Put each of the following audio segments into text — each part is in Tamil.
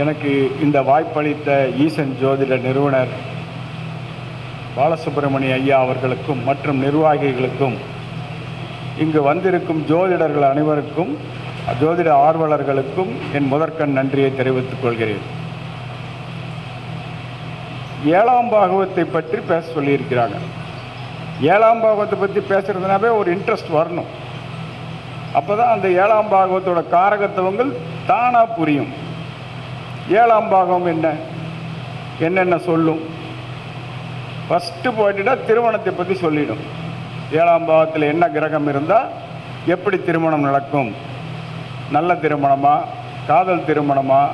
எனக்கு இந்த வாய்ப்பளித்த ஈசன் ஜோதிட நிறுவனர் பாலசுப்ரமணிய ஐயா அவர்களுக்கும் மற்றும் நிர்வாகிகளுக்கும் இங்கு வந்திருக்கும் ஜோதிடர்கள் அனைவருக்கும் ஜோதிட ஆர்வலர்களுக்கும் என் முதற்கண் நன்றியை தெரிவித்துக் கொள்கிறேன். ஏழாம் பாகவத்தை பற்றி பேச சொல்லியிருக்கிறாங்க. ஏழாம் பாகவத்தை பற்றி பேசுகிறதுனாவே ஒரு இன்ட்ரெஸ்ட் வரணும். அப்போ தான் அந்த ஏழாம் பாகவத்தோட காரகத்துவங்கள் தானாக புரியும். ஏழாம் பாகம் என்ன? என்னென்ன சொல்லும்? ஃபஸ்ட்டு போயிட்டுனா திருமணத்தை பற்றி சொல்லிடும். ஏழாம் பாகத்தில் என்ன கிரகம் இருந்தால் எப்படி திருமணம் நடக்கும்? நல்ல திருமணமா? காதல் திருமணமா?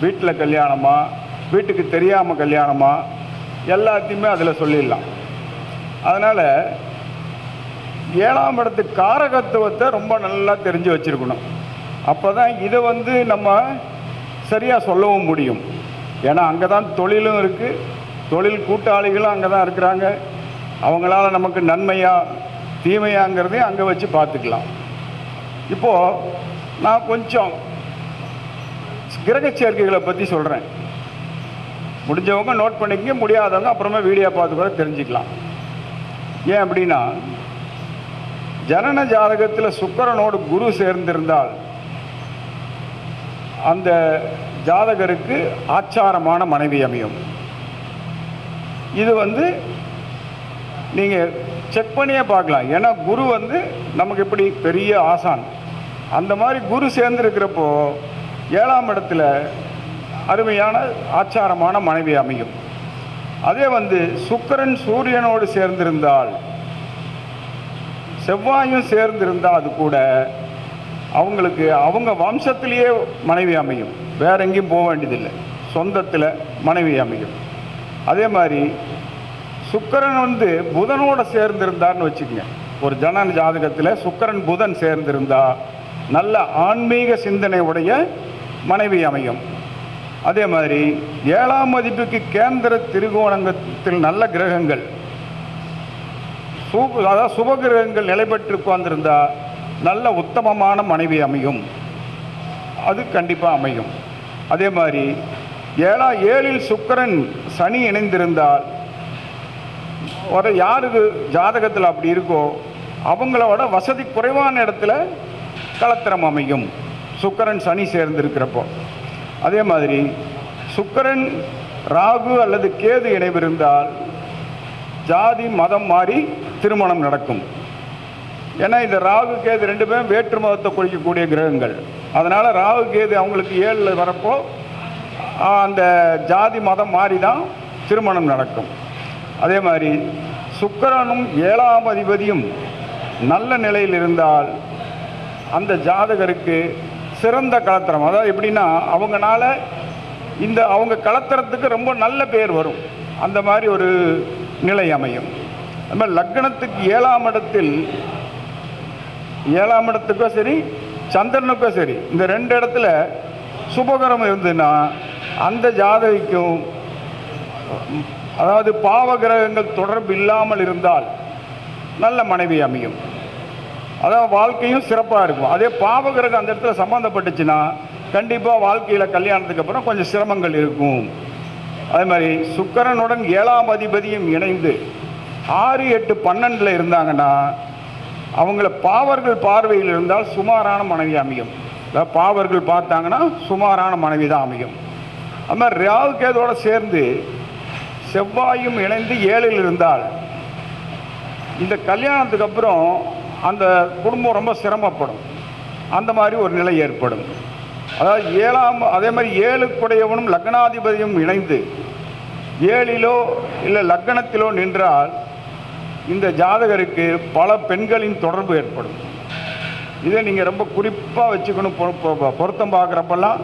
வீட்டில் கல்யாணமா? வீட்டுக்கு தெரியாமல் கல்யாணமா? எல்லாத்தையுமே அதில் சொல்லிடலாம். அதனால் ஏழாம் இடத்து காரகத்துவத்தை ரொம்ப நல்லா தெரிஞ்சு வச்சுருக்கணும். அப்போ தான் இதை வந்து நம்ம சரியாக சொல்லவும் முடியும். ஏன்னா அங்கே தான் தொழிலும் இருக்குது தொழில் கூட்டாளிகளும் அங்கே தான் இருக்கிறாங்க. அவங்களால நமக்கு நன்மையா தீமையாங்கிறதையும் அங்கே வச்சு பார்த்துக்கலாம். இப்போது நான் கொஞ்சம் கிரக சேர்க்கைகளை பற்றி சொல்கிறேன் முடிஞ்சவங்க நோட் பண்ணிக்கங்க முடியாதவங்க அப்புறமா வீடியோ பார்த்து கூட தெரிஞ்சுக்கலாம். ஏன் அப்படின்னா ஜனன ஜாதகத்தில் சுக்கரனோடு குரு சேர்ந்திருந்தால் அந்த ஜாதகருக்கு ஆச்சாரமான மனைவி அமையும். இது வந்து நீங்கள் செக் பண்ணியே பார்க்கலாம். ஏன்னா குரு வந்து நமக்கு எப்படி பெரிய ஆசான். அந்த மாதிரி குரு சேர்ந்துருக்கிறப்போ ஏழாம் இடத்துல அருமையான ஆச்சாரமான மனைவி அமையும். அதே வந்து சுக்கிரன் சூரியனோடு சேர்ந்திருந்தால் செவ்வாயும் சேர்ந்திருந்தால் அது கூட அவங்களுக்கு அவங்க வம்சத்திலேயே மனைவி அமையும். வேற எங்கேயும் போக வேண்டியதில்லை. சொந்தத்தில் மனைவி அமையும். அதே மாதிரி சுக்கரன் வந்து புதனோட சேர்ந்திருந்தார்னு வச்சுக்கோங்க. ஒரு ஜனன ஜாதகத்தில் சுக்கரன் புதன் சேர்ந்திருந்தா நல்ல ஆன்மீக சிந்தனை உடைய மனைவி அமையும். அதே மாதிரி ஏழாம் மதிப்புக்கு கேந்திர திருகோணங்கத்தில் நல்ல கிரகங்கள். சூப் அதாவது சுபகிரகங்கள் நிலை பெற்று உட்கார்ந்திருந்தா நல்ல உத்தமமான மனைவி அமையும். அது கண்டிப்பாக அமையும். அதே மாதிரி ஏழா ஏழில் சுக்கரன் சனி இணைந்திருந்தால் ஒரு யாருக்கு ஜாதகத்தில் அப்படி இருக்கோ அவங்களோட வசதி குறைவான இடத்துல கலத்திரம் அமையும். சுக்கரன் சனி சேர்ந்திருக்கிறப்போ. அதே மாதிரி சுக்கரன் ராகு அல்லது கேது இணைவிருந்தால் ஜாதி மதம் மாறி திருமணம் நடக்கும். ஏன்னா இந்த ராகு கேது ரெண்டு பேரும் வேற்று மதத்தை குறிக்கக்கூடிய கிரகங்கள். அதனால் ராகு கேது அவங்களுக்கு ஏழில் வரப்போ அந்த ஜாதி மதம் மாறி தான் திருமணம் நடக்கும். அதே மாதிரி சுக்கரனும் ஏழாம் அதிபதியும் நல்ல நிலையில் இருந்தால் அந்த ஜாதகருக்கு சிறந்த கலத்திரம். அதாவது எப்படின்னா அவங்கனால இந்த அவங்க கலத்திரத்துக்கு ரொம்ப நல்ல பேர் வரும். அந்த மாதிரி ஒரு நிலை அமையும். அது மாதிரி லக்னத்துக்கு ஏழாம் இடத்தில் ஏழாம் இடத்துக்கும் சரி சந்திரனுக்கும் சரி இந்த ரெண்டு இடத்துல சுபகரம் இருந்ததுன்னா அந்த ஜாதகிக்கும் அதாவது பாவ கிரகங்கள் தொடர்பு இல்லாமல் இருந்தால் நல்ல மனைவி அமையும். அதாவது வாழ்க்கையும் சிறப்பாக இருக்கும். அதே பாவ கிரகம் அந்த இடத்துல சம்மந்தப்பட்டுச்சுன்னா கண்டிப்பாக வாழ்க்கையில் கல்யாணத்துக்கு அப்புறம் கொஞ்சம் சிரமங்கள் இருக்கும். அதே மாதிரி சுக்கரனுடன் ஏழாம் அதிபதியும் இணைந்து ஆறு எட்டு பன்னெண்டில் இருந்தாங்கன்னா அவங்கள பாவர்கள் பார்வையில் இருந்தால் சுமாரான மனைவி அமையும். அதாவது பாவர்கள் பார்த்தாங்கன்னா சுமாரான மனைவி தான் அமையும். அது மாதிரி ராகு சேர்ந்து செவ்வாயும் இணைந்து ஏழில் இருந்தால் இந்த கல்யாணத்துக்கு அப்புறம் அந்த குடும்பம் ரொம்ப சிரமப்படும். அந்த மாதிரி ஒரு நிலை ஏற்படும். அதாவது ஏழாம் அதே மாதிரி ஏழுக்குடையவனும் லக்னாதிபதியும் இணைந்து ஏழிலோ இல்லை லக்னத்திலோ நின்றால் இந்த ஜாதகருக்கு பல பெண்களின் தொடர்பு ஏற்படும். இதை நீங்கள் ரொம்ப குறிப்பாக வச்சுக்கணும் பொ- பொருத்தம் பார்க்குறப்பெல்லாம்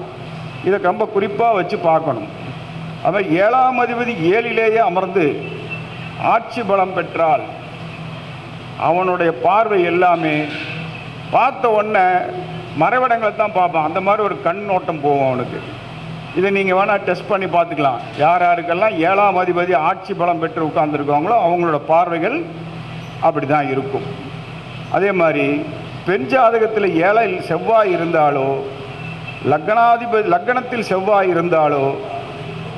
இதை ரொம்ப குறிப்பாக வச்சு பார்க்கணும். அவன் ஏழாம் அதிபதி ஏழிலேயே அமர்ந்து ஆட்சி பலம் பெற்றால் அவனுடைய பார்வை எல்லாமே பார்த்த உடனே மறைவிடங்களை தான் பார்ப்பான். அந்த மாதிரி ஒரு கண்ணோட்டம் போகும் அவனுக்கு. இதை நீங்கள் வேணால் டெஸ்ட் பண்ணி பார்த்துக்கலாம். யார் யாருக்கெல்லாம் ஏழாம் அதிபதி ஆட்சி பலம் பெற்று உட்கார்ந்துருக்காங்களோ அவங்களோட பார்வைகள் அப்படி தான் இருக்கும். அதே மாதிரி பெண் ஜாதகத்தில் ஏழை செவ்வாய் இருந்தாலோ லக்னாதிபதி லக்னத்தில் செவ்வாய் இருந்தாலோ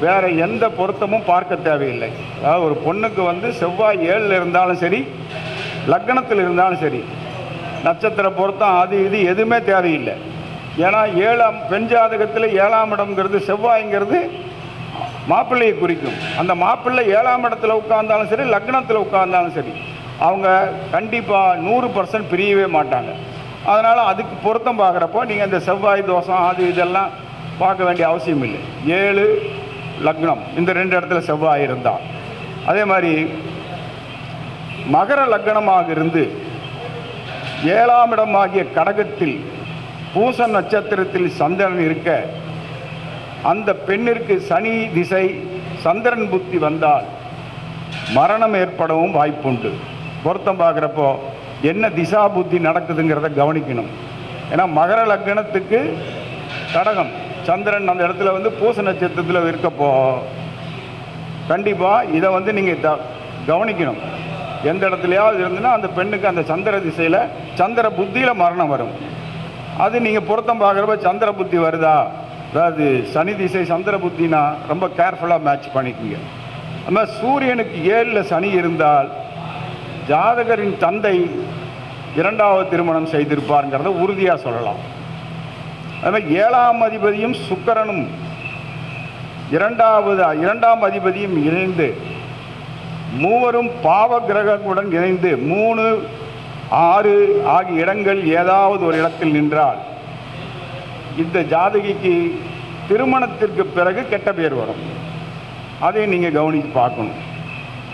வேறு எந்த பொருத்தமும் பார்க்க தேவையில்லை. அதாவது ஒரு பொண்ணுக்கு வந்து செவ்வாய் ஏழில் இருந்தாலும் சரி லக்னத்தில் இருந்தாலும் சரி நட்சத்திர பொருத்தம் அது இது எதுவுமே தேவையில்லை. ஏன்னா ஏழாம் பெண் ஜாதகத்தில் ஏழாம் இடம்ங்கிறது செவ்வாய்ங்கிறது மாப்பிள்ளையை குறிக்கும். அந்த மாப்பிள்ளை ஏழாம் இடத்துல உட்கார்ந்தாலும் சரி லக்னத்தில் உட்கார்ந்தாலும் சரி அவங்க கண்டிப்பாக நூறு பர்சன்ட் பிரியவே மாட்டாங்க. அதனால் அதுக்கு பொருத்தம் பார்க்குறப்போ நீங்கள் இந்த செவ்வாய் தோஷம் அது இதெல்லாம் பார்க்க வேண்டிய அவசியம் இல்லை. ஏழு லக்னம் இந்த ரெண்டு இடத்துல செவ்வாய் இருந்தால் அதே மாதிரி மகர லக்னமாக இருந்து ஏழாம் இடமாகிய கடகத்தில் பூச நட்சத்திரத்தில் சந்திரன் இருக்க அந்த பெண்ணிற்கு சனி திசை சந்திரன் புத்தி வந்தால் மரணம் ஏற்படவும் வாய்ப்புண்டு. பொருத்தம் பார்க்குறப்போ என்ன திசா புத்தி நடக்குதுங்கிறத கவனிக்கணும். ஏன்னா மகர லக்னத்துக்கு கடகம். சந்திரன் அந்த இடத்துல வந்து பூச நட்சத்திரத்தில் இருக்கப்போ கண்டிப்பாக இதை வந்து நீங்கள் த கவனிக்கணும். எந்த இடத்துலையாவது இருந்துன்னா அந்த பெண்ணுக்கு அந்த சந்திர திசையில் சந்திர புத்தியில் மரணம் வரும். அது நீங்கள் பொருத்தம் பார்க்குறப்ப சந்திர புத்தி வருதா? அதாவது சனி திசை சந்திர புத்தினா ரொம்ப கேர்ஃபுல்லாக மேட்ச் பண்ணிக்கோங்க. நம்ம சூரியனுக்கு ஏழில் சனி இருந்தால் ஜாதகரின் தந்தை இரண்டாவது திருமணம் செய்திருப்பாருங்கிறத உறுதியாக சொல்லலாம். அதுமாதிரி ஏழாம் அதிபதியும் சுக்கரனும் இரண்டாவது இரண்டாம் அதிபதியும் இணைந்து மூவரும் பாவ கிரகங்களுடன் இணைந்து மூணு ஆறு ஆகிய இடங்கள் ஏதாவது ஒரு இடத்தில் நின்றால் இந்த ஜாதகிக்கு திருமணத்திற்கு பிறகு கெட்ட பேர் வரும். அதை நீங்கள் கவனித்து பார்க்கணும்.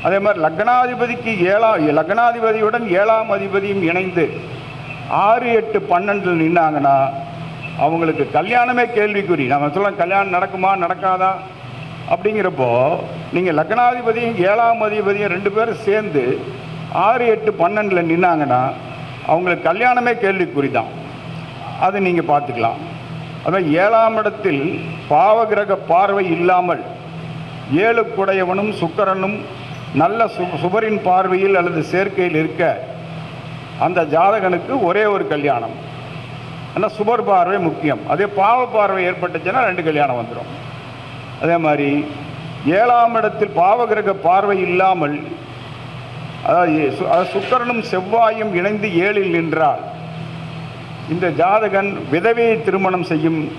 அதே மாதிரி லக்னாதிபதிக்கு ஏழாம் லக்னாதிபதியுடன் ஏழாம் அதிபதியும் இணைந்து ஆறு எட்டு பன்னெண்டில் நின்னாங்கன்னா அவங்களுக்கு கல்யாணமே கேள்விக்குறி. நம்ம சொல்ல கல்யாணம் நடக்குமா நடக்காதா? அப்படிங்கிறப்போ நீங்கள் லக்னாதிபதியும் ஏழாம் அதிபதியும் ரெண்டு பேரும் சேர்ந்து ஆறு எட்டு பன்னெண்டில் நின்னாங்கன்னா அவங்களுக்கு கல்யாணமே கேள்விக்குறி தான் அதை நீங்கள் பார்த்துக்கலாம். அதான் ஏழாம் இடத்தில் பாவகிரக பார்வை இல்லாமல் ஏழுக்குடையவனும் சுக்கரனும் நல்ல சு சுபரின் பார்வையில் அல்லது சேர்க்கையில் இருக்க அந்த ஜாதகனுக்கு ஒரே ஒரு கல்யாணம். ஆனால் சுபர் பார்வை முக்கியம். அதே பாவ பார்வை ஏற்பட்டுச்சுன்னா ரெண்டு கல்யாணம் வந்துடும் அதே மாதிரி ஏழாம் இடத்தில் பாவகிரக பார்வை இல்லாமல் அதாவது சு- அதாவது செவ்வாயும் இணைந்து ஏழில் நின்றால் இந்த ஜாதகன் விதவையை திருமணம் செய்யும்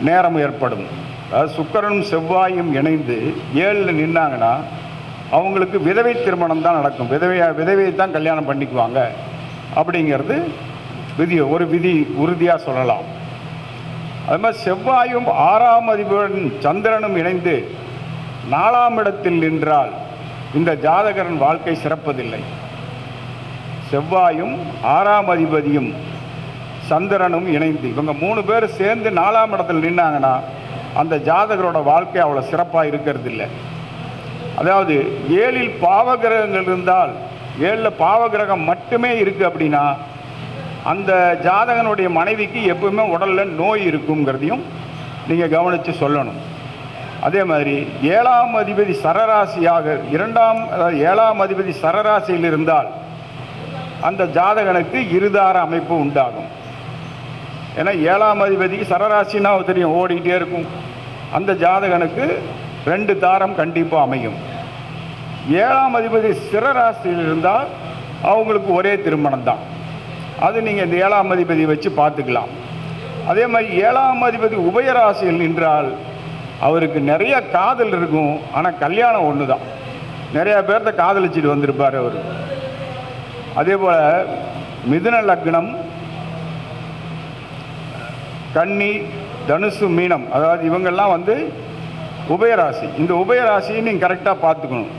நேரம் ஏற்படும். அதாவது சுக்கரனும் செவ்வாயும் இணைந்து ஏழில் நின்னாங்கன்னா அவங்களுக்கு விதவை திருமணம் தான் நடக்கும். விதவையாக விதவையை தான் கல்யாணம் பண்ணிக்குவாங்க. அப்படிங்கிறது விதி ஒரு விதி உறுதியாக சொல்லலாம். அது மாதிரி செவ்வாயும் ஆறாம் அதிபருடன் சந்திரனும் இணைந்து நாலாம் இடத்தில் நின்றால் இந்த ஜாதகரன் வாழ்க்கை சிறப்பதில்லை. செவ்வாயும் ஆறாம் அதிபதியும் சந்திரனும் இணைந்து இவங்க மூணு பேர் சேர்ந்து நாலாம் இடத்துல நின்னாங்கன்னா அந்த ஜாதகரோட வாழ்க்கை அவ்வளோ சிறப்பாக இருக்கிறது இல்லை அதாவது ஏழில் பாவகிரகங்கள் இருந்தால் ஏழில் பாவகிரகம் மட்டுமே இருக்குது அப்படின்னா அந்த ஜாதகனுடைய மனைவிக்கு எப்பவுமே உடலில் நோய் இருக்குங்கிறதையும் நீங்கள் கவனித்து சொல்லணும். அதே மாதிரி ஏழாம் அதிபதி சரராசியாக இரண்டாம் அதாவது ஏழாம் அதிபதி சரராசியில் இருந்தால் அந்த ஜாதகனுக்கு இருதார அமைப்பு உண்டாகும். ஏன்னா ஏழாம் அதிபதிக்கு சரராசினா தெரியும் ஓடிக்கிட்டே இருக்கும். அந்த ஜாதகனுக்கு ரெண்டு தாரம் கண்டிப்பாக அமையும். ஏழாம் அதிபதி சிறராசியில் இருந்தால் அவங்களுக்கு ஒரே திருமணம் தான் அது நீங்கள் இந்த ஏழாம் அதிபதி வச்சு பார்த்துக்கலாம். அதே மாதிரி ஏழாம் அதிபதி உபயராசியில் நின்றால் அவருக்கு நிறைய காதல் இருக்கும் ஆனால் கல்யாணம் ஒன்று தான் நிறைய பேர்த்த காதலிச்சிட்டு வந்திருப்பார் அவர். அதே போல் மிதுன லக்னம் கன்னி தனுசு மீனம். அதாவது இவங்கெல்லாம் வந்து உபயராசி. இந்த உபயராசியை நீங்கள் கரெக்டாக பார்த்துக்கணும்.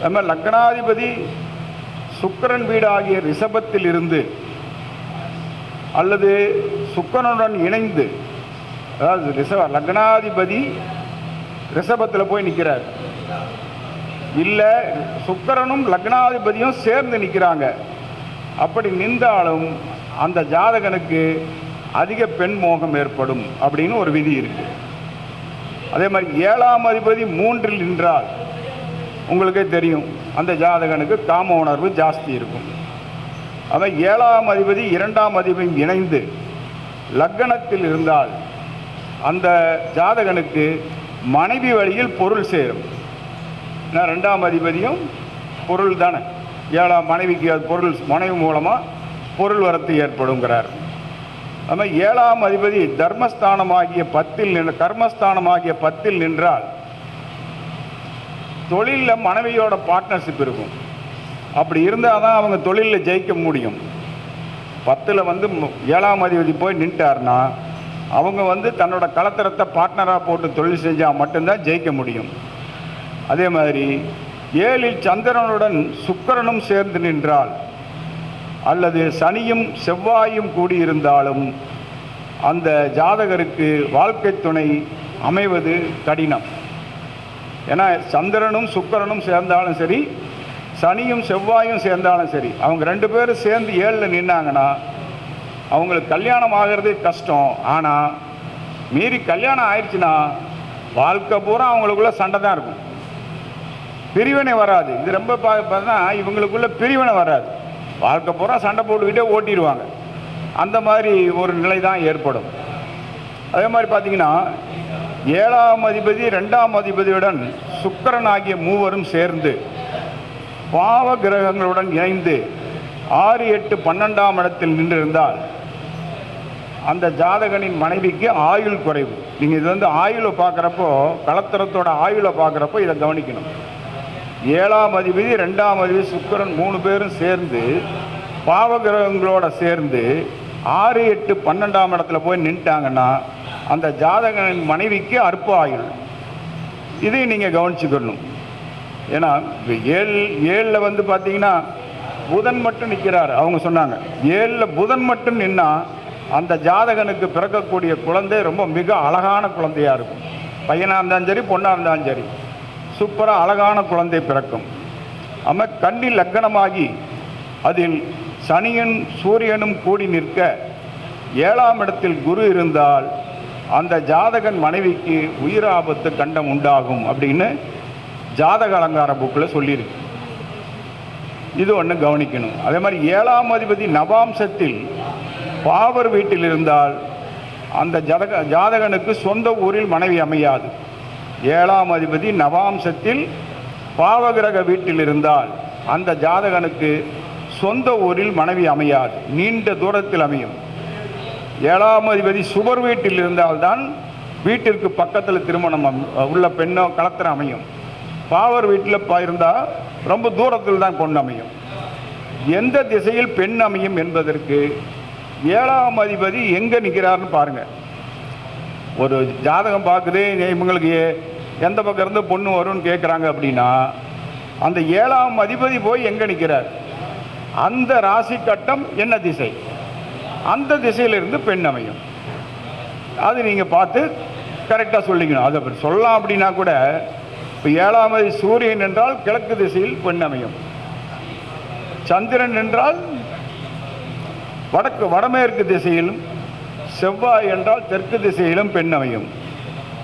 அது மாதிரி லக்னாதிபதி சுக்கரன் வீடு ஆகிய ரிஷபத்தில் இருந்து அல்லது சுக்கிரனுடன் இணைந்து அதாவது ரிஷப லக்னாதிபதி ரிஷபத்தில் போய் நிற்கிறார் இல்லை சுக்கரனும் லக்னாதிபதியும் சேர்ந்து நிற்கிறாங்க அப்படி நின்றாலும் அந்த ஜாதகனுக்கு அதிக பெண் மோகம் ஏற்படும் அப்படின்னு ஒரு விதி இருக்கு. அதே மாதிரி ஏழாம் அதிபதி மூன்றில் நின்றால் உங்களுக்கே தெரியும் அந்த ஜாதகனுக்கு காம உணர்வு ஜாஸ்தி இருக்கும். அதான் ஏழாம் அதிபதி இரண்டாம் அதிபதி இணைந்து லக்கணத்தில் இருந்தால் அந்த ஜாதகனுக்கு மனைவி வழியில் பொருள் சேரும். ஏன்னா ரெண்டாம் அதிபதியும் பொருள் தானே. ஏழாம் மனைவிக்கு அது பொருள் மனைவி மூலமாக பொருள் வரத்து ஏற்படுங்கிறார். அது மாதிரி ஏழாம் அதிபதி தர்மஸ்தானமாகிய பத்தில் நின்று கர்மஸ்தானமாகிய பத்தில் நின்றால் தொழிலில் மனைவியோட பார்ட்னர்ஷிப் இருக்கும். அப்படி இருந்தால் தான் அவங்க தொழிலில் ஜெயிக்க முடியும். பத்தில் வந்து மு- ஏழாம் அதிபதி போய் நின்ட்டார்னா அவங்க வந்து தன்னோட கலத்தரத்தை பார்ட்னராக போட்டு தொழில் செஞ்சால் மட்டும்தான் ஜெயிக்க முடியும். அதே மாதிரி ஏழில் சந்திரனுடன் சுக்கரனும் சேர்ந்து நின்றால் அல்லது சனியும் செவ்வாயும் கூடியிருந்தாலும் அந்த ஜாதகருக்கு வாழ்க்கை துணை அமைவது கடினம். ஏன்னா சந்திரனும் சுக்கரனும் சேர்ந்தாலும் சரி சனியும் செவ்வாயும் சேர்ந்தாலும் சரி அவங்க ரெண்டு பேரும் சேர்ந்து ஏழில் நின்னாங்கன்னா அவங்களுக்கு கல்யாணம் ஆகிறதே கஷ்டம். ஆனால் மீறி கல்யாணம் ஆயிடுச்சுன்னா வாழ்க்கை பூரா அவங்களுக்குள்ள சண்டை தான் இருக்கும். பிரிவினை வராது. இது ரொம்ப பா பார்த்தா இவங்களுக்குள்ள பிரிவினை வராது. வாழ்க்கை பூரா சண்டை போட்டுக்கிட்டே ஓட்டிடுவாங்க. அந்த மாதிரி ஒரு நிலை தான் ஏற்படும். அதே மாதிரி பார்த்தீங்கன்னா ஏழாம் அதிபதி ரெண்டாம் அதிபதியுடன் சுக்கரன் ஆகிய மூவரும் சேர்ந்து பாவ கிரகங்களுடன் இணைந்து ஆறு எட்டு பன்னெண்டாம் இடத்தில் நின்றிருந்தால் அந்த ஜாதகனின் மனைவிக்கு ஆயுள் குறைவு. நீங்கள் இது வந்து ஆயுளை பார்க்குறப்போ கலத்திரத்தோட ஆயுளை பார்க்குறப்போ இதை கவனிக்கணும். ஏழாம் அதிபதி ரெண்டாம் அதிபதி சுக்கிரன் மூணு பேரும் சேர்ந்து பாவகிரகங்களோடு சேர்ந்து ஆறு எட்டு பன்னெண்டாம் இடத்துல போய் நின்ட்டாங்கன்னா அந்த ஜாதகனின் மனைவிக்கு அற்ப ஆயுள். இதையும் நீங்கள் கவனிச்சுக்கணும். ஏன்னா ஏழ் ஏழு ஏழில் வந்து பார்த்தீங்கன்னா புதன் மட்டும் நிற்கிறார் அவங்க சொன்னாங்க ஏழில் புதன் மட்டும் நின்னா அந்த ஜாதகனுக்கு பிறக்கக்கூடிய குழந்தை ரொம்ப மிக அழகான குழந்தையாக இருக்கும். பையனாக இருந்தாலும் சரி பொண்ணாக இருந்தாலும் சரி. சூப்பராக அழகான குழந்தை பிறக்கும். அம்ம கண்ணில் லக்கணமாகி அதில் சனியன் சூரியனும் கூடி நிற்க ஏழாம் இடத்தில் குரு இருந்தால் அந்த ஜாதகன் மனைவிக்கு உயிர் ஆபத்து கண்டம் உண்டாகும் அப்படின்னு ஜாதக அலங்கார புக்கில் சொல்லியிருக்கு. இது ஒன்று கவனிக்கணும். அதே மாதிரி ஏழாம் அதிபதி நவாம்சத்தில் பாவர் வீட்டில் இருந்தால் அந்த ஜதக ஜாதகனுக்கு சொந்த ஊரில் மனைவி அமையாது. ஏழாம் அதிபதி நவாம்சத்தில் பாவகிரக வீட்டில் இருந்தால் அந்த ஜாதகனுக்கு சொந்த ஊரில் மனைவி அமையாது. நீண்ட தூரத்தில் அமையும். ஏழாம் அதிபதி சுவர் வீட்டில் இருந்தால்தான் வீட்டிற்கு பக்கத்தில் திருமணம் அம்- உள்ள பெண்ணோ களத்தில் அமையும். பாவர் வீட்டில் இருந்தால் ரொம்ப தூரத்தில் தான் கொண்டு அமையும். எந்த திசையில் பெண் அமையும் என்பதற்கு ஏழாம் அதிபதி எங்கே நிற்கிறார்னு பாருங்கள் ஒரு ஜாதகம் பார்க்குது இவங்களுக்கு எந்த பக்கம் இருந்து பொண்ணு வரும்னு கேட்குறாங்க அப்படின்னா அந்த ஏழாம் அதிபதி போய் எங்கே நிற்கிறார் அந்த ராசி கட்டம் என்ன திசை? அந்த திசையிலிருந்து பெண் அமையும். அது நீங்கள் பார்த்து கரெக்டாக சொல்லிக்கணும். அதை அப்படி சொல்லலாம் அப்படின்னா கூட இப்போ ஏழாம் அதி சூரியன் என்றால் கிழக்கு திசையில் பெண் அமையும். சந்திரன் என்றால் வடக்கு வடமேற்கு திசையிலும் செவ்வாய் என்றால் தெற்கு திசையிலும் பெண் அமையும்.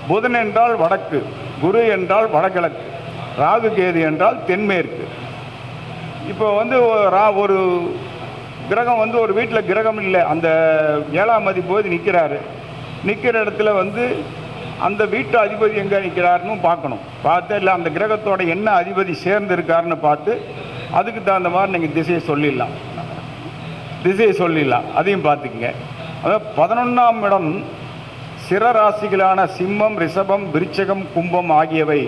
புதன் என்றால் வடக்கு குரு என்றால் வடகிழக்கு ராகு கேது என்றால் தென்மேற்கு. இப்போ வந்து ஒரு ரா ஒரு கிரகம் வந்து ஒரு வீட்டில் கிரகம் இல்லை. அந்த ஏழாம் அதிபதி நிற்கிறாரு. நிற்கிற இடத்துல வந்து அந்த வீட்டு அதிபதி எங்கே நிற்கிறாருன்னு பார்க்கணும். பார்த்து இல்லை அந்த கிரகத்தோட என்ன அதிபதி சேர்ந்து இருக்காருன்னு பார்த்து அதுக்கு தகுந்த மாதிரி நீங்கள் திசையை சொல்லிடலாம். திசையை சொல்லிடலாம். அதையும் பார்த்துக்குங்க. அதாவது பதினொன்றாம் இடம் சிரராசிகளான சிம்மம் ரிஷபம் விருச்சகம் கும்பம் ஆகியவை.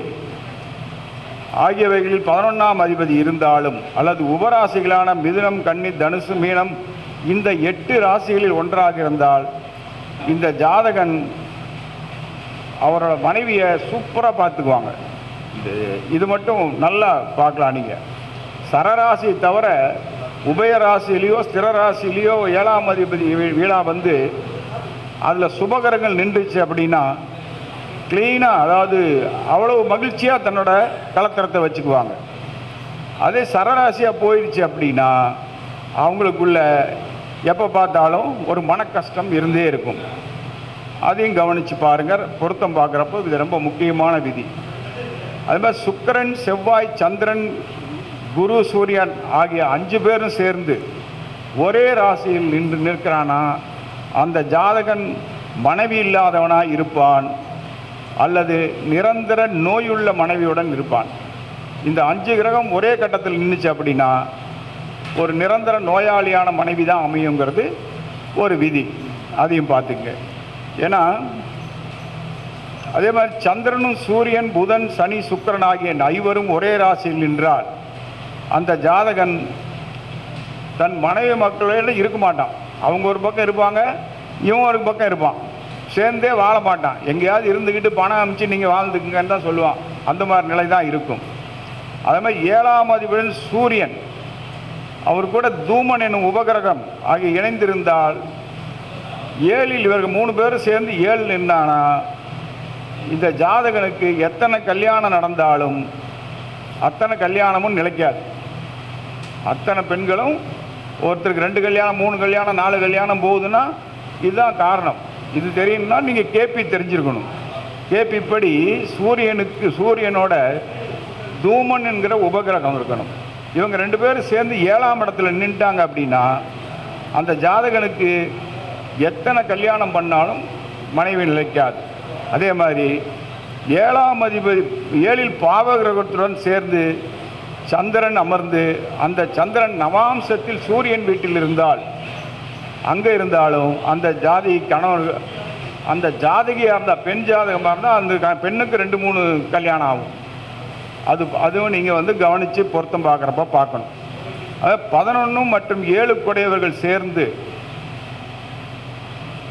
ஆகியவைகளில் பதினொன்றாம் அதிபதி இருந்தாலும் அல்லது உபராசிகளான மிதுனம் கன்னி தனுசு மீனம் இந்த எட்டு ராசிகளில் ஒன்றாக இருந்தால் இந்த ஜாதகன் அவரோட மனைவியை சூப்பராக பார்த்துக்குவாங்க. இது இது மட்டும் நல்லா பார்க்கலாம் நீங்கள் சரராசி தவிர உபயராசிலேயோ ஸ்திரராசியிலையோ ஏழாம் அதிபதி வீழா வந்து அதில் சுபகரங்கள் நின்றுச்சு அப்படின்னா க்ளீனாக அதாவது அவ்வளவு மகிழ்ச்சியாக தன்னோட கலத்திரத்தை வச்சுக்குவாங்க. அதே சரராசியாக போயிடுச்சு அப்படின்னா அவங்களுக்குள்ள எப்போ பார்த்தாலும் ஒரு மன கஷ்டம் இருந்தே இருக்கும். அதையும் கவனித்து பாருங்கள் பொருத்தம் பார்க்குறப்போ இது ரொம்ப முக்கியமான விதி. அது மாதிரி சுக்கிரன் செவ்வாய் சந்திரன் குரு சூரியன் ஆகிய அஞ்சு பேரும் சேர்ந்து ஒரே ராசியில் நின்று நிற்கிறானா? அந்த ஜாதகன் மனைவி இல்லாதவனாக இருப்பான்? அல்லது நிரந்தர நோயுள்ள மனைவியுடன் இருப்பான்? இந்த அஞ்சு கிரகம் ஒரே கட்டத்தில் நின்றுச்சு அப்படின்னா ஒரு நிரந்தர நோயாளியான மனைவி தான் அமையுங்கிறது ஒரு விதி. அதையும் பார்த்துங்க. ஏன்னா அதே மாதிரி சந்திரனும் சூரியன் புதன் சனி சுக்கிரன் ஆகிய ஐவரும் ஒரே ராசியில் நின்றால் அந்த ஜாதகன் தன் மனைவி மக்களோட இருக்க மாட்டான். அவங்க ஒரு பக்கம் இருப்பாங்க இவன் ஒரு பக்கம் இருப்பான். சேர்ந்தே வாழ மாட்டான். எங்கேயாவது இருந்துக்கிட்டு பணம் அமைச்சு நீங்கள் வாழ்ந்துக்குங்கன்னு தான் சொல்லுவான். அந்த மாதிரி நிலை தான் இருக்கும். அதே மாதிரி ஏழாம் அதிபதியின் சூரியன் அவர் கூட தூமன் என்னும் உபகிரகம் ஆகிய இணைந்திருந்தால் ஏழில் இவர்கள் மூணு பேரும் சேர்ந்து ஏழு நின்றானா? இந்த ஜாதகனுக்கு எத்தனை கல்யாணம் நடந்தாலும் அத்தனை கல்யாணமும் நிலைக்காது. அத்தனை பெண்களும் ஒருத்தருக்கு ரெண்டு கல்யாணம் மூணு கல்யாணம் நாலு கல்யாணம் போகுதுன்னா இதுதான் காரணம். இது தெரியும்னா நீங்கள் கேபி தெரிஞ்சிருக்கணும். கேபி படி சூரியனுக்கு சூரியனோட தூமன் என்கிற உபகிரகம் இருக்கணும். இவங்க ரெண்டு பேரும் சேர்ந்து ஏழாம் இடத்துல நின்ட்டாங்க அப்படின்னா அந்த ஜாதகனுக்கு எத்தனை கல்யாணம் பண்ணாலும் மனைவி நிலைக்காது. அதே மாதிரி ஏழாம் அதிபதி ஏழில் பாவகிரகத்துடன் சேர்ந்து சந்திரன் அமர்ந்து அந்த சந்திரன் நவாம்சத்தில் சூரியன் வீட்டில் இருந்தால் அங்கே இருந்தாலும் அந்த ஜாதி கணவன் அந்த ஜாதகியாக இருந்தால் பெண் ஜாதகமாக இருந்தால் அந்த க- பெண்ணுக்கு ரெண்டு மூணு கல்யாணம் ஆகும். அது அதுவும் நீங்கள் வந்து கவனித்து பொருத்தம் பார்க்குறப்ப பார்க்கணும் அது பதினொன்று மற்றும் ஏழு குடையவர்கள் சேர்ந்து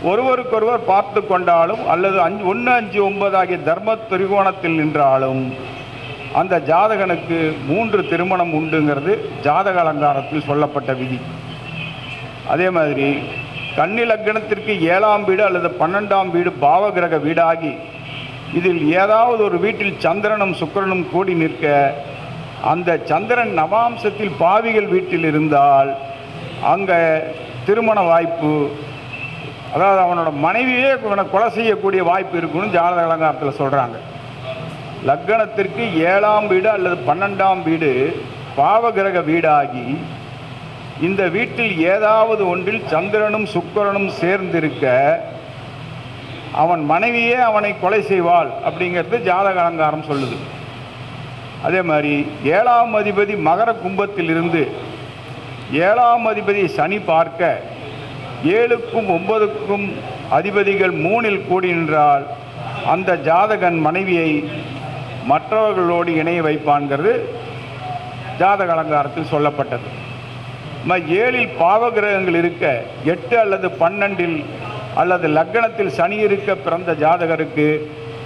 ஒருவருக்கொருவர் பார்த்து கொண்டாலும் அல்லது அஞ்சு ஒன்று அஞ்சு ஒன்பது ஆகிய தர்ம திரிகோணத்தில் நின்றாலும் அந்த ஜாதகனுக்கு மூன்று திருமணம் உண்டுங்கிறது ஜாதக அலங்காரத்தில் சொல்லப்பட்ட விதி. அதே மாதிரி கன்னிலக்கணத்திற்கு ஏழாம் வீடு அல்லது பன்னெண்டாம் வீடு பாவகிரக வீடாகி இதில் ஏதாவது ஒரு வீட்டில் சந்திரனும் சுக்கிரனும் கூடி நிற்க அந்த சந்திரன் நவாம்சத்தில் பாவிகள் வீட்டில் இருந்தால் அங்கே திருமண வாய்ப்பு அதாவது அவனோட மனைவியே இவனை கொலை செய்யக்கூடிய வாய்ப்பு இருக்குன்னு ஜாதக அலங்காரத்தில் சொல்கிறாங்க லக்னத்திற்கு ஏழாம் வீடு அல்லது பன்னெண்டாம் வீடு பாவகிரக வீடாகி இந்த வீட்டில் ஏதாவது ஒன்றில் சந்திரனும் சுக்கரனும் சேர்ந்திருக்க அவன் மனைவியே அவனை கொலை செய்வாள் அப்படிங்கிறது ஜாதக அலங்காரம் சொல்லுது. அதே மாதிரி ஏழாம் அதிபதி மகர கும்பத்தில் இருந்து ஏழாம் அதிபதி சனி பார்க்க ஏழுக்கும் ஒன்பதுக்கும் அதிபதிகள் மூணில் கூடி நின்றால் அந்த ஜாதகன் மனைவியை மற்றவர்களோடு இணைய வைப்பான்கிறது ஜாதக அலங்காரத்தில் சொல்லப்பட்டது. ஏழில் பாவகிரகங்கள் இருக்க எட்டு அல்லது பன்னெண்டில் அல்லது லக்னத்தில் சனி இருக்க பிறந்த ஜாதகருக்கு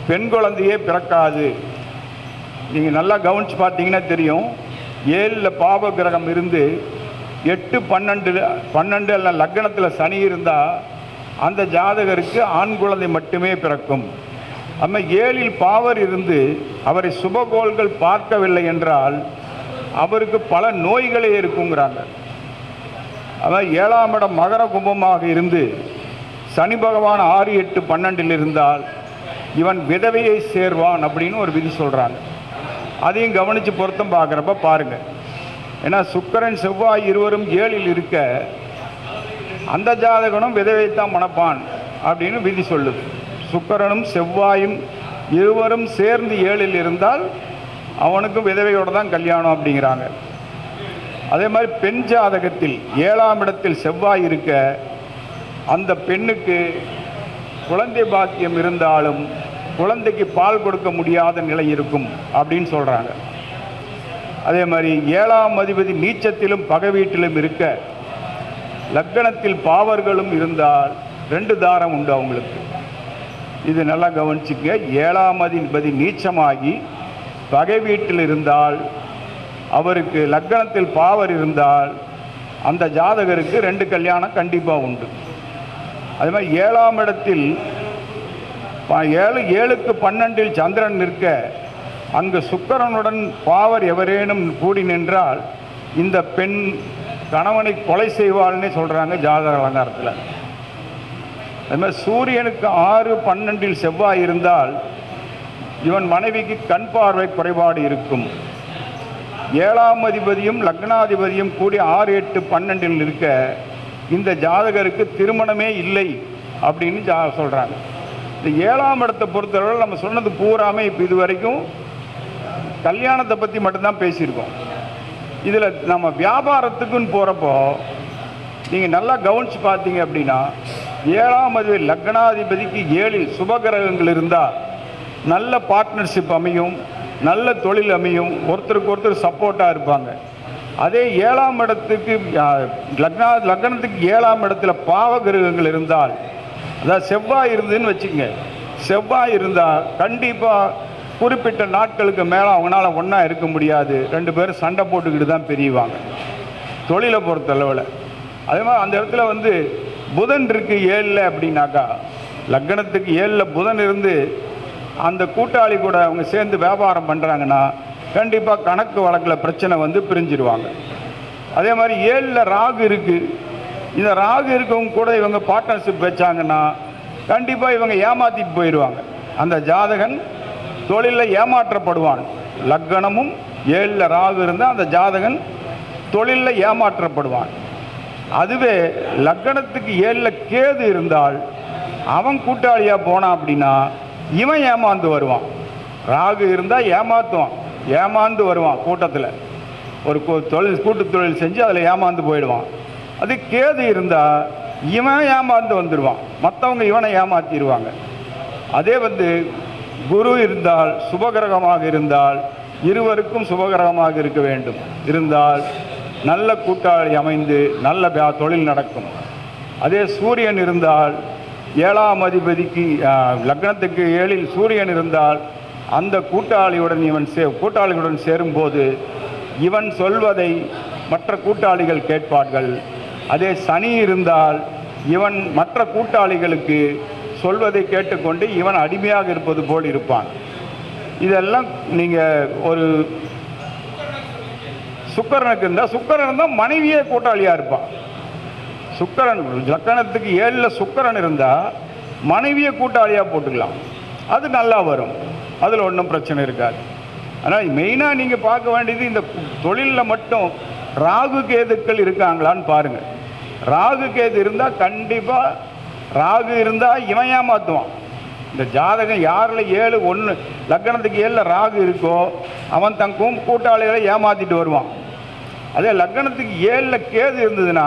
பெண் குழந்தையே பிறக்காது. நீங்கள் நல்லா கவனித்து பார்த்தீங்கன்னா தெரியும். ஏழில் பாவ கிரகம் இருந்து எட்டு பன்னெண்டு பன்னெண்டு அல்ல லக்னத்தில் சனி இருந்தால் அந்த ஜாதகருக்கு ஆண் குழந்தை மட்டுமே பிறக்கும். நம்ம ஏழில் பாவர் இருந்து அவரை சுபகோள்கள் பார்க்கவில்லை என்றால் அவருக்கு பல நோய்களே இருக்குங்கிறாங்க. அதான் ஏழாம் இடம் மகர கும்பமாக இருந்து சனி பகவான் ஆறு எட்டு பன்னெண்டில் இருந்தால் இவன் விதவையை சேர்வான் அப்படின்னு ஒரு விதி சொல்கிறாங்க அதையும் கவனித்து பொருத்தம் பார்க்குறப்ப பாருங்கள் ஏன்னா சுக்கரன் செவ்வாய் இருவரும் ஏழில் இருக்க அந்த ஜாதகனும் விதவைத்தான் மணப்பான் அப்படின்னு விதி சொல்லுது. சுக்கரனும் செவ்வாயும் இருவரும் சேர்ந்து ஏழில் இருந்தால் அவனுக்கும் விதவையோடு தான் கல்யாணம் அப்படிங்கிறாங்க. அதே மாதிரி பெண் ஜாதகத்தில் ஏழாம் இடத்தில் செவ்வாய் இருக்க அந்த பெண்ணுக்கு குழந்தை பாக்கியம் இருந்தாலும் குழந்தைக்கு பால் கொடுக்க முடியாத நிலை இருக்கும் அப்படின்னு சொல்கிறாங்க அதே மாதிரி ஏழாம் அதிபதி நீச்சத்திலும் பகை வீட்டிலும் இருக்க லக்கணத்தில் பாவர்களும் இருந்தால் ரெண்டு தாரம் உண்டு அவங்களுக்கு. இது நல்லா கவனிச்சுக்க. ஏழாம் அதிபதி நீச்சமாகி பகை வீட்டில் இருந்தால் அவருக்கு லக்கணத்தில் பாவர் இருந்தால் அந்த ஜாதகருக்கு ரெண்டு கல்யாணம் கண்டிப்பாக உண்டு. அதே மாதிரி ஏழாம் இடத்தில் ஏழு ஏழுக்கு பன்னெண்டில் சந்திரன் நிற்க அங்கு சுக்கரனுடன் பாவர் எவரேனும் கூடி நின்றால் இந்த பெண் கணவனை கொலை செய்வாள்னே சொல்கிறாங்க ஜாதக அலங்காரத்தில். அது மாதிரி சூரியனுக்கு ஆறு பன்னெண்டில் செவ்வாய் இருந்தால் இவன் மனைவிக்கு கண் பார்வை குறைபாடு இருக்கும். ஏழாம் அதிபதியும் லக்னாதிபதியும் கூடி ஆறு எட்டு பன்னெண்டில் இருக்க இந்த ஜாதகருக்கு திருமணமே இல்லை அப்படின்னு ஜா சொல்கிறாங்க இந்த ஏழாம் இடத்தை பொறுத்தவரை நம்ம சொன்னது பூராமே இப்போ இது வரைக்கும் கல்யாணத்தை பற்றி மட்டும்தான் பேசியிருக்கோம். இதில் நம்ம வியாபாரத்துக்குன்னு போகிறப்போ நீங்கள் நல்லா கவனித்து பார்த்தீங்க அப்படின்னா ஏழாம் அதிபதி லக்னாதிபதிக்கு ஏழில் சுபகிரகங்கள் இருந்தால் நல்ல பார்ட்னர்ஷிப் அமையும் நல்ல தொழில் அமையும் ஒருத்தருக்கு ஒருத்தர் சப்போர்ட்டாக இருப்பாங்க. அதே ஏழாம் இடத்துக்கு லக்னா லக்னத்துக்கு ஏழாம் இடத்துல பாவ கிரகங்கள் இருந்தால் அதாவது செவ்வாய் இருந்ததுன்னு வச்சுக்கோங்க. செவ்வாய் இருந்தால் கண்டிப்பாக குறிப்பிட்ட நாட்களுக்கு மேலே அவங்களால ஒன்றா இருக்க முடியாது. ரெண்டு பேரும் சண்டை போட்டுக்கிட்டு தான் பிரிவாங்க. தொழிலை பொறுத்தளவில். அதே மாதிரி அந்த இடத்துல வந்து புதன் இருக்கு ஏழில் அப்படின்னாக்கா லக்னத்துக்கு ஏழில் புதன் இருந்து அந்த கூட்டாளி கூட அவங்க சேர்ந்து வியாபாரம் பண்ணுறாங்கன்னா கண்டிப்பாக கணக்கு வழக்கில் பிரச்சனை வந்து பிரிஞ்சிருவாங்க. அதே மாதிரி ஏழில் ராகு இருக்குது இந்த ராகு இருக்கவங்க கூட இவங்க பார்ட்னர்ஷிப் வச்சாங்கன்னா கண்டிப்பாக இவங்க ஏமாற்றிட்டு போயிடுவாங்க அந்த ஜாதகன் தொழிலில் ஏமாற்றப்படுவான். லக்னமும் ஏழில் ராகு இருந்தால் அந்த ஜாதகன் தொழிலில் ஏமாற்றப்படுவான். அதுவே லக்கணத்துக்கு ஏழில் கேது இருந்தால் அவன் கூட்டாளியாக போனான் அப்படின்னா இவன் ஏமாந்து வருவான். ராகு இருந்தால் ஏமாத்துவான். ஏமாந்து வருவான் கூட்டத்தில். ஒரு தொழில் கூட்டு தொழில் செஞ்சு அதில் ஏமாந்து போயிடுவான். அது கேது இருந்தால் இவன் ஏமாந்து வந்துடுவான் மற்றவங்க இவனை ஏமாத்திடுவாங்க அதே வந்து குரு இருந்தால் சுபகிரகமாக இருந்தால் இருவருக்கும் சுபகிரகமாக இருக்க வேண்டும். இருந்தால் நல்ல கூட்டாளி அமைந்து நல்ல தொழில் நடக்கும். அதே சூரியன் இருந்தால் ஏழாம் அதிபதிக்கு லக்னத்துக்கு ஏழில் சூரியன் இருந்தால் அந்த கூட்டாளியுடன் இவன் சே கூட்டாளிகளுடன் சேரும்போது இவன் சொல்வதை மற்ற கூட்டாளிகள் கேட்பார்கள். அதே சனி இருந்தால் இவன் மற்ற கூட்டாளிகளுக்கு சொல்வதை கேட்டுக்கொண்டு இவன் அடிமையாக இருப்பது போல் இருப்பான். இதெல்லாம் நீங்கள் ஒரு சுக்கரனுக்கு இருந்தால் சுக்கரன் இருந்தால் மனைவியே கூட்டாளியாக இருப்பான். சுக்கரன் லக்கணத்துக்கு ஏழில் சுக்கரன் இருந்தால் மனைவியை கூட்டாளியாக போட்டுக்கலாம். அது நல்லா வரும். அதில் ஒன்றும் பிரச்சனை இருக்காது. ஆனால் மெயினாக நீங்கள் பார்க்க வேண்டியது இந்த தொழிலில் மட்டும் ராகு கேதுக்கள் இருக்காங்களான்னு பாருங்கள் ராகு கேது இருந்தால் கண்டிப்பாக ராகு இருந்தால் இவன் ஏமாற்றுவான் இந்த ஜாதகம் யாரில் ஏழு ஒன்று லக்னத்துக்கு ஏழில் ராகு இருக்கோ அவன் தன் கூட்டாளிகளை ஏமாற்றிட்டு வருவான். அதே லக்னத்துக்கு ஏழில் கேது இருந்ததுன்னா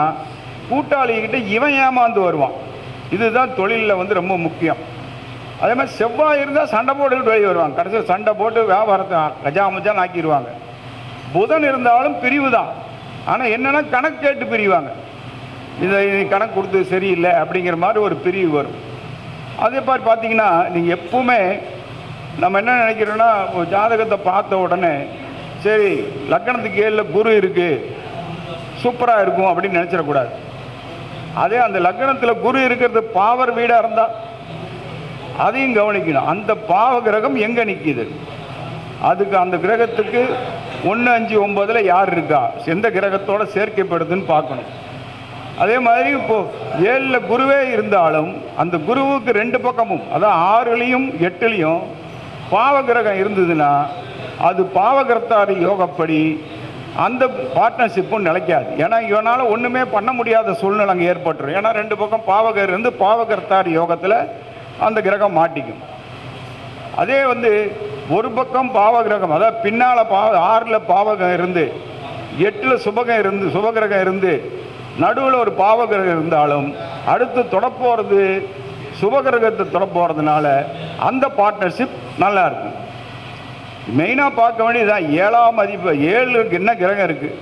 கூட்டாளிகிட்ட இவன் ஏமாந்து வருவான். இதுதான் தொழிலில் வந்து ரொம்ப முக்கியம். அதே மாதிரி செவ்வாய் இருந்தால் சண்டை போட்டுக்கிட்டு வெளியே வருவாங்க. கடைசியில் சண்டை போட்டு வியாபாரத்தை கஜாமுஜான்னு ஆக்கிடுவாங்க புதன் இருந்தாலும் பிரிவு தான். ஆனால் என்னென்னா கணக்கு கேட்டு பிரிவாங்க. இதை நீ கணக்கு கொடுத்து சரியில்லை அப்படிங்கிற மாதிரி ஒரு பிரிவு வரும். அதே மாதிரி பார்த்தீங்கன்னா நீங்கள் எப்பவுமே நம்ம என்ன நினைக்கிறோன்னா ஒரு ஜாதகத்தை பார்த்த உடனே சரி லக்கணத்துக்கு ஏழில் குரு இருக்குது சூப்பராக இருக்கும் அப்படின்னு நினச்சிடக்கூடாது. அதே அந்த லக்கணத்தில் குரு இருக்கிறது பாவர் வீடாக இருந்தால் அதையும் கவனிக்கணும். அந்த பாவ கிரகம் எங்கே நிற்கிது அதுக்கு அந்த கிரகத்துக்கு ஒன்று அஞ்சு ஒம்பதில் யார் இருக்கா? எந்த கிரகத்தோட சேர்க்கைப்படுதுன்னு பார்க்கணும். அதே மாதிரி இப்போ ஏழில் குருவே இருந்தாலும் அந்த குருவுக்கு ரெண்டு பக்கமும் அதான் ஆறுலையும் எட்டுலையும் பாவ கிரகம் இருந்ததுன்னா அது பாவகர்த்தாரி யோகப்படி அந்த பார்ட்னர்ஷிப்பும் நிலைக்காது. ஏன்னா இவனால் ஒன்றுமே பண்ண முடியாத சூழ்நிலை அங்கே ஏற்பட்டுரும். ஏன்னா ரெண்டு பக்கம் பாவகர் இருந்து பாவகர்த்தாரி யோகத்தில் அந்த கிரகம் மாட்டிக்கும். அதே வந்து ஒரு பக்கம் பாவகிரகம் அதாவது பின்னால் பாவ ஆறில் பாவகம் இருந்து எட்டில் சுபகம் இருந்து சுபகிரகம் இருந்து நடுவில் ஒரு பாவகிரகம் இருந்தாலும் அடுத்து தொடப்போகிறது சுபகிரகத்தை தொடப்போகிறதுனால அந்த பார்ட்னர்ஷிப் நல்லா இருக்கும். மெயினாக பார்க்க வேண்டியதுதான். ஏழாம் மதிப்பு ஏழுக்கு என்ன கிரகம் இருக்குது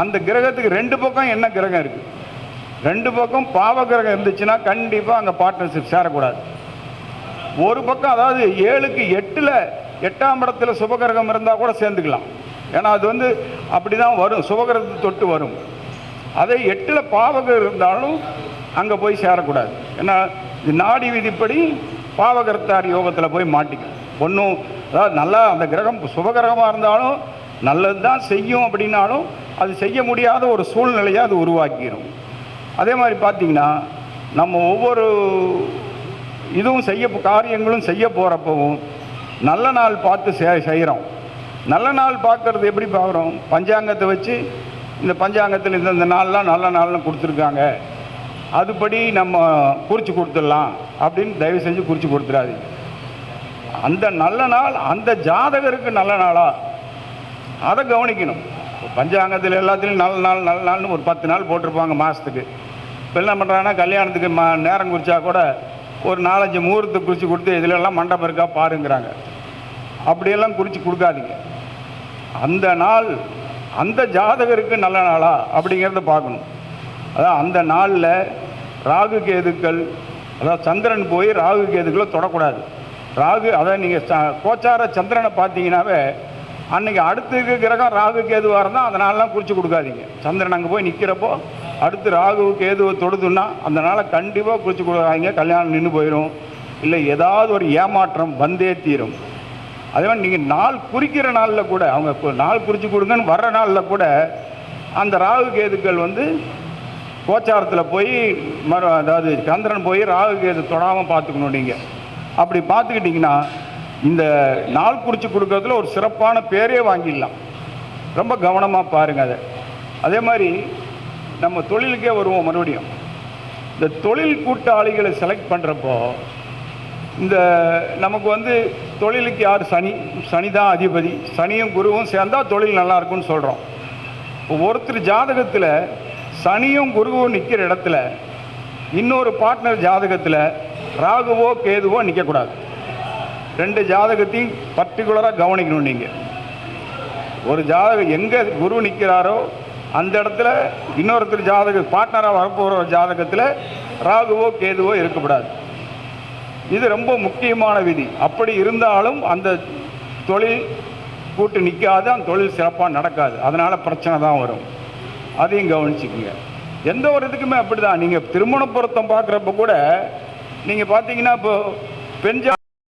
அந்த கிரகத்துக்கு ரெண்டு பக்கம் என்ன கிரகம் இருக்குது ரெண்டு பக்கம் பாவ கிரகம் இருந்துச்சுன்னா கண்டிப்பாக அங்கே பார்ட்னர்ஷிப் சேரக்கூடாது. ஒரு பக்கம் அதாவது ஏழுக்கு எட்டில் எட்டாம் இடத்துல சுபகிரகம் இருந்தால் கூட சேர்ந்துக்கலாம். ஏன்னா அது வந்து அப்படி தான் வரும். சுபகிரகத்தை தொட்டு வரும். அதே எட்டில் பாவகம் இருந்தாலும் அங்கே போய் சேரக்கூடாது. ஏன்னா நாடி விதிப்படி பாவகர்த்தார் யோகத்தில் போய் மாட்டிக்கும். ஒன்றும் அதாவது நல்லா அந்த கிரகம் சுபகிரகமாக இருந்தாலும் நல்லது தான் செய்யும் அப்படின்னாலும் அது செய்ய முடியாத ஒரு சூழ்நிலையை அது உருவாக்கிடும் அதே மாதிரி பார்த்தீங்கன்னா நம்ம ஒவ்வொரு இதுவும் செய்ய காரியங்களும் செய்ய போகிறப்பவும் நல்ல நாள் பார்த்து செய் செய்கிறோம் நல்ல நாள் பார்க்கறது எப்படி பார்க்குறோம்? பஞ்சாங்கத்தை வச்சு இந்த பஞ்சாங்கத்தில் இந்தந்த நாள்லாம் நல்ல நாள்னு கொடுத்துருக்காங்க. அதுபடி நம்ம குறித்து கொடுத்துடலாம் அப்படின்னு தயவு செஞ்சு குறித்து கொடுத்துடாதீங்க. அந்த நல்ல நாள் அந்த ஜாதகருக்கு நல்ல நாளா? அதை கவனிக்கணும். பஞ்சாங்கத்தில் எல்லாத்துலேயும் நல்ல நாள் நல்ல நாள்னு ஒரு பத்து நாள் போட்டிருப்பாங்க மாதத்துக்கு இப்போ என்ன பண்ணுறாங்கன்னா கல்யாணத்துக்கு மா நேரம் குறிச்சா கூட ஒரு நாலஞ்சு முகூர்த்து குறித்து கொடுத்து இதிலெல்லாம் மண்டபம் இருக்கா பாருங்கிறாங்க. அப்படியெல்லாம் குறித்து கொடுக்காதீங்க. அந்த நாள் அந்த ஜாதகருக்கு நல்ல நாளா? அப்படிங்கிறத பார்க்கணும். அதான் அந்த நாளில் ராகு கேதுக்கள் அதாவது சந்திரன் போய் ராகு கேதுக்களை தொடக்கூடாது. ராகு அதான் நீங்கள் கோச்சார சந்திரனை பார்த்தீங்கன்னாவே அன்றைக்கி அடுத்துக்கு கிரகம் ராகு கேதுவாக இருந்தால் அந்த நாளெலாம் குறித்து கொடுக்காதீங்க. சந்திரன் அங்கே போய் நிற்கிறப்போ அடுத்து ராகு கேதுவை தொடுதுன்னா அந்த நாளை கண்டிப்பாக குறித்து கொடுக்காதீங்க. கல்யாணம் நின்று போயிடும் இல்லை ஏதாவது ஒரு ஏமாற்றம் வந்தே தீரும். அதே மாதிரி நீங்கள் நாள் குறிக்கிற நாளில் கூட அவங்க கு- நாள் குறித்து கொடுங்கன்னு வர்ற நாளில் கூட அந்த ராகு கேதுக்கள் வந்து கோச்சாரத்தில் போய் மறு அதாவது சந்திரன் போய் ராகு கேது தொடாமல் பார்த்துக்கணும் நீங்கள் அப்படி பார்த்துக்கிட்டிங்கன்னா இந்த நாள் குறித்து கொடுக்கறதுல ஒரு சிறப்பான பேரே வாங்கிடலாம். ரொம்ப கவனமாக பாருங்கள் அதை. அதே மாதிரி நம்ம தொழிலுக்கே வருவோம் மறுபடியும். இந்த தொழில் கூட்டாளிகளை செலக்ட் பண்ணுறப்போ இந்த நமக்கு வந்து தொழிலுக்கு யார் சனி? சனி தான் அதிபதி. சனியும் குருவும் சேர்ந்தால் தொழில் நல்லா இருக்கும்னு சொல்கிறோம் ஒருத்தர் ஜாதகத்தில் சனியும் குருவும் நிற்கிற இடத்துல இன்னொரு பார்ட்னர் ஜாதகத்தில் ராகுவோ கேதுவோ நிற்கக்கூடாது ரெண்டு ஜாதகத்தையும் பர்டிகுலராக கவனிக்கணும் நீங்கள் ஒரு ஜாதகம் எங்கே குரு நிற்கிறாரோ அந்த இடத்துல இன்னொருத்தர் ஜாதக பார்ட்னராக வரப்போகிற ஒரு ஜாதகத்தில் ராகுவோ கேதுவோ இருக்கக்கூடாது. இது ரொம்ப முக்கியமான விதி. அப்படி இருந்தாலும் அந்த தொழில் கூட்டு நிற்காது அந்த தொழில் சிறப்பாக நடக்காது. அதனால் பிரச்சனை தான் வரும். அதையும் கவனிச்சிக்கோங்க. எந்த ஒரு இதுக்குமே அப்படி தான் நீங்கள் திருமண பொருத்தம் பார்க்குறப்ப கூட நீங்கள் பார்த்தீங்கன்னா இப்போ பெண்ஜா